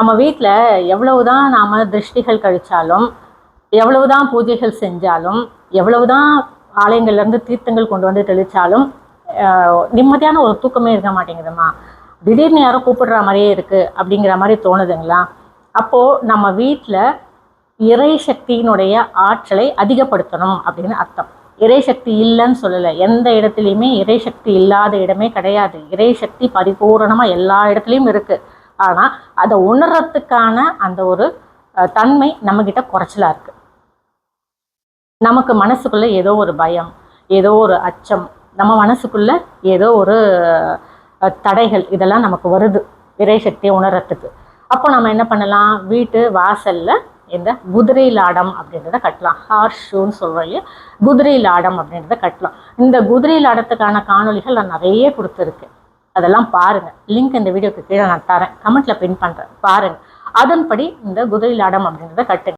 நம்ம வீட்டில் எவ்வளவுதான் நாம் திருஷ்டிகள் கழித்தாலும் எவ்வளவுதான் பூஜைகள் செஞ்சாலும் எவ்வளவுதான் ஆலயங்கள்லேருந்து தீர்த்தங்கள் கொண்டு வந்து தெளித்தாலும் நிம்மதியான ஒரு தூக்கமே இருக்க மாட்டேங்குதும்மா. திடீர்னு யாரோ கூப்பிடுற மாதிரியே இருக்குது அப்படிங்கிற மாதிரி தோணுதுங்களா? அப்போது நம்ம வீட்டில் இறை சக்தியினுடைய ஆற்றலை அதிகப்படுத்தணும் அப்படின்னு அர்த்தம். இறை சக்தி இல்லைன்னு சொல்லலை. எந்த இடத்துலையுமே இறை சக்தி இல்லாத இடமே கிடையாது. இறை சக்தி பரிபூரணமாக எல்லா இடத்துலையும் இருக்குது ஆனால் அதை உணர்றதுக்கான அந்த ஒரு தன்மை நம்மக்கிட்ட குறைச்சலாக இருக்குது நமக்கு மனசுக்குள்ளே ஏதோ ஒரு பயம் ஏதோ ஒரு அச்சம் நம்ம மனசுக்குள்ளே ஏதோ ஒரு தடைகள் இதெல்லாம் நமக்கு வருது இறை சக்தியை உணர்றதுக்கு. அப்போ நம்ம என்ன பண்ணலாம்? வீட்டு வாசலில் இந்த குதிரை லாடம் அப்படின்றத கட்டலாம். ஹார்ஸ் ஷூன்னு சொல்கிறோம் இல்லையா? குதிரை லாடம் அப்படின்றத கட்டலாம். இந்த குதிரை லாடத்துக்கான காணொளிகள் நான் நிறைய கொடுத்துருக்கேன். அதெல்லாம் பாருங்கள் லிங்க் இந்த வீடியோக்கு கீழே நான் தரேன். கமெண்ட்டில் பின் பண்ணுறேன் பாருங்கள் அதன்படி இந்த குதிரை லாடம் அப்படின்றத கட்டுங்க.